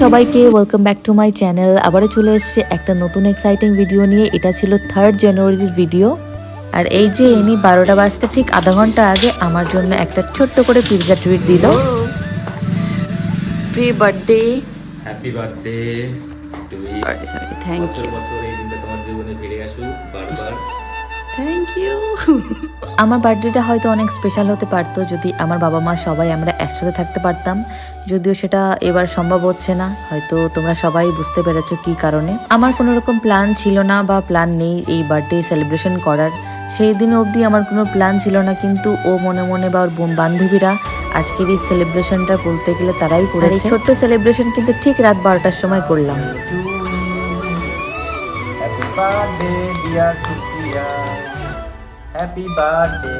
সবাইকে welcome back to my channel আবারও চলে এসেছে একটা নতুন এক্সাইটিং ভিডিও নিয়ে। এটা ছিল থার্ড জানুয়ারির ভিডিও আর এই যে এনি বারোটা বাজতে ঠিক আধা ঘণ্টা আগে আমার জন্য একটা ছোট্ট করে পিৎজা টুইট দিল। Pre birthday happy birthday thank you বছর এই দিনটা তোমার জীবনে ফিরে আসুক বারবার। থ্যাংক ইউ আমার বার্থডেটা হয়তো অনেক স্পেশাল হতে পারতো যদি আমার বাবা মা সবাই আমরা একসাথে থাকতে পারতাম। যদিও সেটা এবার সম্ভব হচ্ছে না। হয়তো তোমরা সবাই বুঝতে পেরেছ কি কারণে। আমার কোনো রকম প্ল্যান ছিল না বা প্ল্যান নেই এই বার্থডে সেলিব্রেশন করার। সেই দিন অবধি আমার কোনো প্ল্যান ছিল না কিন্তু ও মনে মনে বা ওর বোন- বান্ধবীরা আজকের এই সেলিব্রেশনটা বলতে গেলে তারাই করেছে। ছোট্ট সেলিব্রেশন কিন্তু ঠিক রাত বারোটার সময় করলাম। হ্যাপি বার্থডে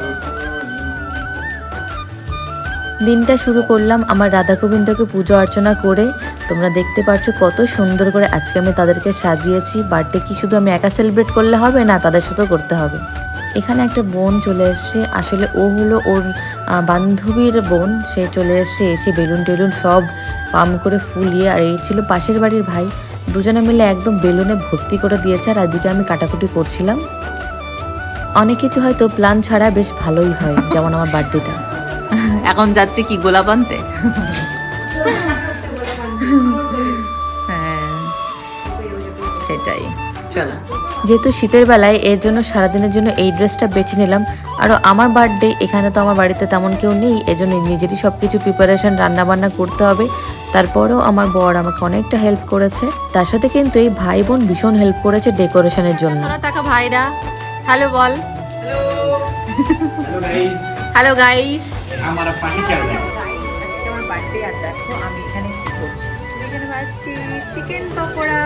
দিনটা শুরু করলাম আমার রাধা গোবিন্দকে পুজো অর্চনা করে। তোমরা দেখতে পারছ কত সুন্দর করে আজকে আমি তাদেরকে সাজিয়েছি। বার্থডে কি শুধু আমি একা সেলিব্রেট করলে হবে? না, তাদের সাথেও করতে হবে। এখানে একটা বোন চলে এসছে। আসলে ও হলো ওর বান্ধবীর বোন। সে চলে এসছে, এসে বেলুন টেলুন সব পাম করে ফুলিয়ে, আর এই ছিল পাশের বাড়ির ভাই। দুজনে মিলে একদম বেলুনে ভর্তি করে দিয়েছে, আর এদিকে আমি কাটাকুটি করছিলাম। অনেক কিছু হয়তো প্ল্যান ছাড়া বেশ ভালোই হয় যেমন আমার বার্থডেটা। এখন যাচ্ছে কি গোলাপ আনতে হ্যাঁ সেটাই। চলো। যেহেতু শীতের বেলায় এর জন্য সারাদিনের জন্য এই ড্রেসটা বেছে নিলাম। আরও আমার বার্থডে এখানে তো আমার বাড়িতে তেমন কেউ নেই এজন্য নিজেরই সব কিছু প্রিপারেশন রান্নাবান্না করতে হবে। তারপরেও আমার বর আমাকে অনেকটা হেল্প করেছে। তার সাথে কিন্তু এই ভাই বোন ভীষণ হেল্প করেছে ডেকোরেশনের জন্য। ভাইরা। হ্যালো বল। হ্যালো গাইস হ্যালো গাইস আমার পার্টি চল রहा আজকে আমার বার্থডে আর দেখো আমি এখানে কি করছি। এখানে ভাজছি চিকেন পকোড়া।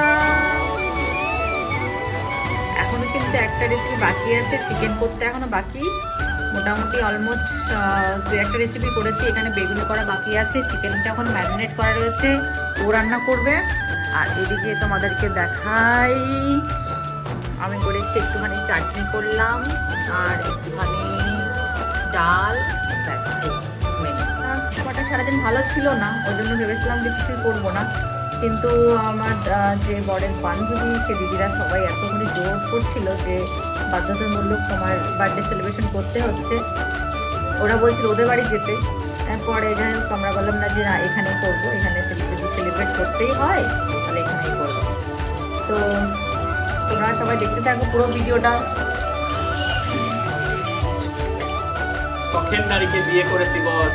এখনও কিন্তু একটা রেসিপি বাকি আছে চিকেন করতে এখনও বাকি। মোটামুটি অলমোস্ট দু একটা রেসিপি করেছি। এখানে বেগুনি করা বাকি আছে। চিকেনটা এখন ম্যারিনেট করা রয়েছে। ও রান্না করবে। আর এদিকে তোমাদেরকে দেখাই। আমি করেছি একটুখানি চাটনি করলাম আর একটুখানি ডাল menu। সারাদিন ভালো ছিল না, ওই জন্য ভেবেছিলাম যে কিছুই করব না। কিন্তু আমার যে বরের বান্ধবী, সে দিদিরা সবাই এতখানি জোর করছিল যে বাধ্যতামূলক তোমার বার্থডে সেলিব্রেশন করতে হচ্ছে। ওরা বলছিল ওদের বাড়ি যেতে। পরে যাই হোক, আমরা বললাম, না, যে না, এখানেই করব। এখানে সেলিব্রেট করতেই হয়, তাহলে এখানেই করব। তো তোমরা সবাই দেখতে থাকো পুরো ভিডিওটা। শখের নারীকে বিয়ে করেছি বস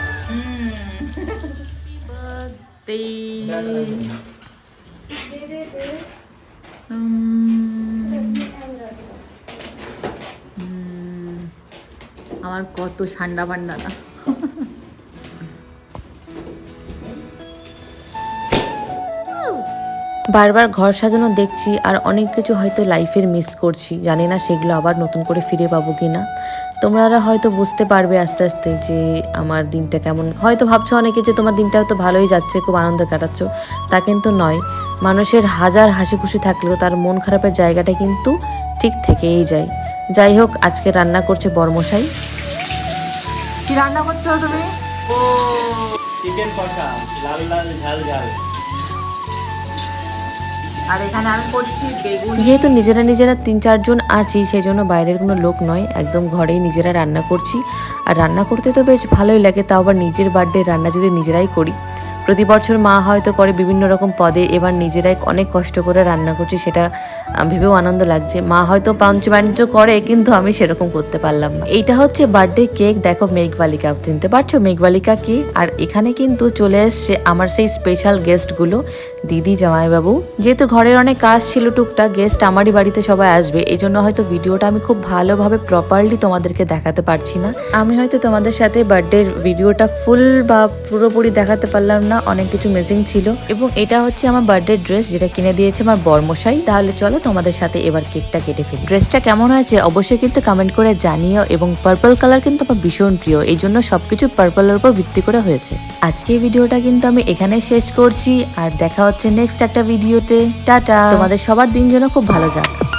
আমার কত ঠান্ডা বান্ডা না। বারবার ঘর সাজানো দেখছি আর অনেক কিছু হয়তো লাইফের মিস করছি। জানি না সেগুলো আবার নতুন করে ফিরে পাবো কি না তোমরা হয়তো বুঝতে পারবে আস্তে আস্তে যে আমার দিনটা কেমন। হয়তো ভাবছ অনেকে যে তোমার দিনটা হয়তো ভালোই যাচ্ছে খুব আনন্দ কাটাচ্ছ। তা কিন্তু নয়। মানুষের হাজার হাসি খুশি থাকলেও তার মন খারাপের জায়গাটা কিন্তু ঠিক থেকেই যায়। যাই হোক আজকে রান্না করছে বর্মশাই। কি রান্না করছ তুমি? চিকেন কষা লাল লাল ঝাল ঝাল। আর এখানে আমি করছি বেগুন। যেহেতু নিজেরা নিজেরা তিন চারজন আছি সেই জন্য বাইরের কোনো লোক নয়, একদম ঘরেই নিজেরা রান্না করছি। আর রান্না করতে তো বেশ ভালোই লাগে, তাও আবার নিজের বার্থডে রান্না যদি নিজেরাই করি প্রতি বছর মা হয়তো করে বিভিন্ন রকম পদে, এবার নিজেরাই অনেক কষ্ট করে রান্না করছি সেটা ভেবেও আনন্দ লাগছে। মা হয়তো পাঞ্চ বাণিজ্য করে, কিন্তু আমি সেরকম করতে পারলাম না। এইটা হচ্ছে বার্থডে কেক দেখো মেঘবালিকা চিনতে পারছ মেঘবালিকা কি? আর এখানে কিন্তু চলে এসছে আমার সেই স্পেশাল গেস্টগুলো দিদি জামাইবাবু। যেহেতু ঘরের অনেক কাজ ছিল টুকটাক গেস্ট আমারই বাড়িতে সবাই আসবে এই জন্য হয়তো ভিডিওটা আমি খুব ভালোভাবে প্রপারলি তোমাদেরকে দেখাতে পারছি না। আমি হয়তো তোমাদের সাথে বার্থডের ভিডিওটা ফুল বা পুরোপুরি দেখাতে পারলাম না অনেক কিছু মিসিং ছিল। এবং এটা হচ্ছে আমার বার্থডে ড্রেস যেটা কিনে দিয়েছে আমার বর্মশাই। তাহলে চলো তোমাদের সাথে এবার কেকটা কেটে ফেলি। ড্রেসটা কেমন হয়েছে অবশ্যই কিন্তু কমেন্ট করে জানিও এবং পার্পল কালার কিন্তু আমার ভীষণ প্রিয়। এই জন্য সবকিছু পার্পলের উপর ভিত্তি করে হয়েছে। আজকে ভিডিওটা কিন্তু আমি এখানে শেষ করছি। আর দেখা হচ্ছে নেক্সট একটা ভিডিওতে টাটা! তোমাদের সবার দিন যেন খুব ভালো যাক।